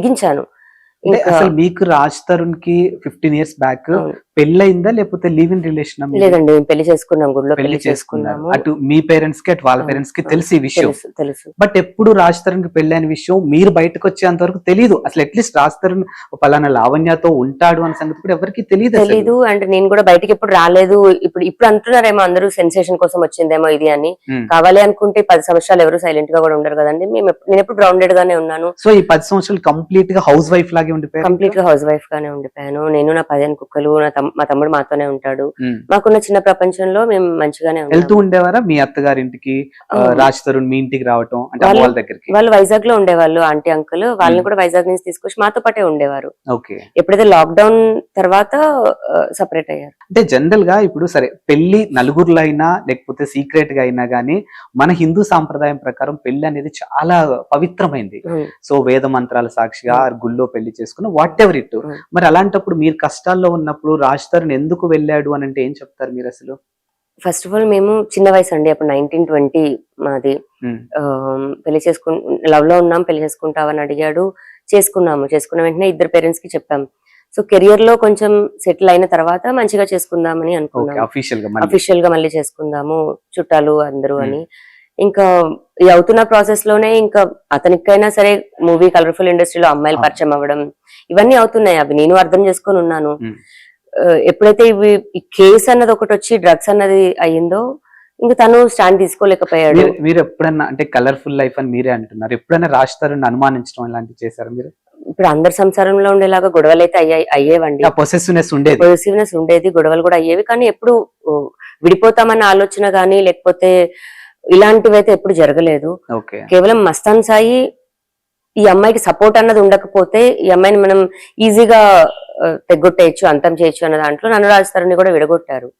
తగ్గించాను అసలు మీకు రాజ్ తరుణ్కి ఫిఫ్టీన్ ఇయర్స్ బ్యాక్. పెళ్ళయిందా లేకపోతే లివ్ ఇన్ రిలేషన్ లేదండి మేము పెళ్ళి చేసుకున్నాం గుడిలో పెళ్ళి చేసుకున్నాము. అటు మీ పేరెంట్స్కి అటు వాళ్ళ పేరెంట్స్కి. తెలిసి విషయం. తెలుసు బట్ ఎప్పుడు రాజ్ తరుణ్కి పెళ్ళైన విషయం మీరు బయటకు వచ్చేంత వరకు తెలియదు అసలు అట్లీస్ట్ రాజ్ తరుణ్ పలానా లావణ్యతో ఉంటాడు అన్న సంగతి కూడా ఎవరికి తెలియదు. తెలీదు అండ్ నేను కూడా బయటికి ఎప్పుడు రాలేదు. ఇప్పుడు ఇప్పుడు అంటున్నారేమో అందరూ సెన్సేషన్ కోసం వచ్చిందేమో ఇది అని. కావాలి అనుకుంటే పది సంవత్సరాలు ఎవరు సైలెంట్గా కూడా ఉండరు కదండి. మేము నేను ఎప్పుడు గ్రౌండెడ్ గానే ఉన్నాను. సో ఈ పది సంవత్సరాలు కంప్లీట్గా హౌస్ వైఫ్ లాగే ఉండిపోయారు కంప్లీట్గా హౌస్ వైఫ్ గానే ఉండిపోయాను. నేను నా పదిహేను కుక్కలు నా తమ్- మా తమ్ముడు మాతోనే ఉంటాడు. మాకున్న చిన్న ప్రపంచంలో మేము మంచిగానే వెళ్తూ ఉండేవారా మీ అత్తగారి ఇంటికి. రాజ్ తరుణ్ మీ ఇంటికి రావటం అంటే వాళ్ళు- దగ్గరికి? వాళ్ళు వైజాగ్లో ఉండేవాళ్ళు ఆంటీ అంకుల్. వాళ్ళని. కూడా వైజాగ్ నుంచి తీసుకొచ్చి మాతో పాటే ఉండేవారు. ఓకే. ఎప్పుడైతే లాక్డౌన్ తర్వాత సపరేట్ అయ్యారు. అంటే జనరల్గా ఇప్పుడు సరే పెళ్ళి నలుగురులో అయినా లేకపోతే సీక్రెట్గా అయినా గానీ మన హిందూ సాంప్రదాయం ప్రకారం పెళ్ళి అనేది చాలా పవిత్రమైంది. సో వేద మంత్రాల సాక్షిగా గుళ్ళో పెళ్ళి చేసుకున్న వాట్ ఎవర్ ఇట్. మరి అలాంటప్పుడు మీరు కష్టాల్లో ఉన్నప్పుడు రాజ్ తరుణ్ ఎందుకు వెళ్ళాడు అని అంటే ఏం చెప్తారు మీరు అసలు? ఫస్ట్ ఆఫ్ ఆల్ మేము చిన్న వయసు అండి అప్పుడు నైన్టీన్ ట్వంటీ మాది. పెళ్ళి చేసుకు లవ్లో ఉన్నాం పెళ్ళి చేసుకుంటావని అడిగాడు. చేసుకున్నాము. చేసుకున్న వెంటనే ఇద్దరు పేరెంట్స్కి చెప్పాం. సో కెరియర్లో కొంచెం సెటిల్ అయిన తర్వాత మంచిగా చేసుకుందామని అనుకున్నాం అఫీషియల్గా మళ్ళీ. చేసుకుందాము చుట్టాలు అందరూ Hmm. అని ఇంకా ఈ అవుతున్న ప్రాసెస్లోనే ఇంకా అతనికైనా సరే మూవీ కలర్ఫుల్ ఇండస్ట్రీలో అమ్మాయిలు అవును. పరిచయం అవ్వడం ఇవన్నీ అవుతున్నాయి అవి నేను అర్థం చేసుకొని ఉన్నాను Hmm. ఎప్పుడైతే ఇవి కేసు అన్నది ఒకటి వచ్చి డ్రగ్స్ అన్నది అయ్యిందో ఇంకా తను స్టాండ్ తీసుకోలేకపోయాడు మీరు ఎప్పుడన్నా అంటే కలర్ఫుల్ లైఫ్ అని మీరే అంటున్నారు ఎప్పుడైనా రాజ్ తరుణ్ అనుమానించడం ఇలాంటివి చేశారు మీరు ఇప్పుడు అందరి సంసారంలో ఉండేలాగా గొడవలు అయితే అయ్యాయి అయ్యేవండి. పొసెసివ్నెస్ ఉండేది. పొజిటివ్నెస్ ఉండేది గొడవలు కూడా అయ్యేవి. కానీ ఎప్పుడు విడిపోతామన్న ఆలోచన కానీ లేకపోతే ఇలాంటివి అయితే ఎప్పుడు జరగలేదు. కేవలం మస్తాన్ సాయి ఈ అమ్మాయికి సపోర్ట్ అన్నది ఉండకపోతే ఈ అమ్మాయిని మనం ఈజీగా తెగ్గొట్టేయచ్చు అంతం చేయొచ్చు అన్న దాంట్లో నన్ను రాజుతారని కూడా విడగొట్టారు.